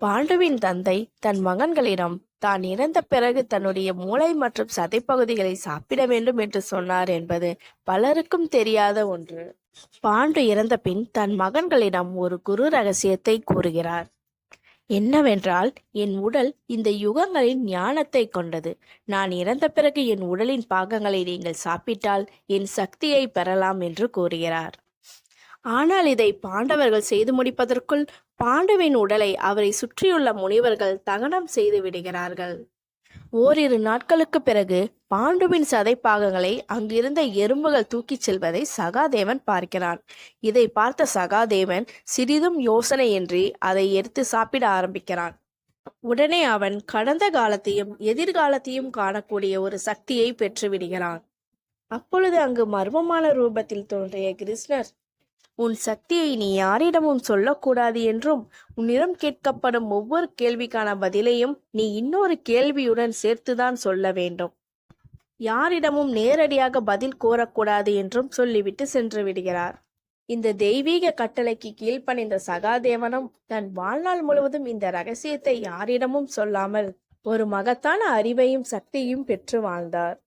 பாண்டுவின் தந்தை தன் மகன்களிடம் தான் இறந்த பிறகு தன்னுடைய மூளை மற்றும் சதைப்பகுதிகளை சாப்பிட வேண்டும் என்று சொன்னார் என்பது பலருக்கும் தெரியாத ஒன்று. பாண்டு இறந்த பின் தன் மகன்களிடம் ஒரு குரு ரகசியத்தை கூறுகிறார். என்னவென்றால் என் உடல் இந்த யுகங்களின் ஞானத்தை கொண்டது. நான் இறந்த பிறகு என் உடலின் பாகங்களை நீங்கள் சாப்பிட்டால் என் சக்தியை பெறலாம் என்று கூறுகிறார். ஆனால் இதை பாண்டவர்கள் செய்து முடிப்பதற்குள் பாண்டவின் உடலை அவரை சுற்றியுள்ள முனிவர்கள் தகனம் செய்து விடுகிறார்கள். ஓரிரு நாட்களுக்கு பிறகு பாண்டுவின் சதைப்பாகங்களை அங்கிருந்த எறும்புகள் தூக்கிச் செல்வதை சகாதேவன் பார்க்கிறான். இதை பார்த்த சகாதேவன் சிறிதும் யோசனையின்றி அதை எடுத்து சாப்பிட ஆரம்பிக்கிறான். உடனே அவன் கடந்த காலத்தையும் எதிர்காலத்தையும் காணக்கூடிய ஒரு சக்தியை பெற்றுவிடுகிறான் அப்பொழுது அங்கு மர்மமான ரூபத்தில் தோன்றிய கிருஷ்ணர் உன் சக்தியை நீ யாரிடமும் சொல்லக்கூடாது என்றும் உன்னிடம் கேட்கப்படும் ஒவ்வொரு கேள்விக்கான பதிலையும் நீ இன்னொரு கேள்வியுடன் சேர்த்துதான் சொல்ல வேண்டும். யாரிடமும் நேரடியாக பதில் கோரக்கூடாது என்றும் சொல்லிவிட்டு சென்று விடுகிறார். இந்த தெய்வீக கட்டளைக்கு கீழ்ப்பணிந்த சகாதேவனும் தன் வாழ்நாள் முழுவதும் இந்த ரகசியத்தை யாரிடமும் சொல்லாமல் ஒரு மகத்தான அறிவையும் சக்தியும் பெற்று வாழ்ந்தார்.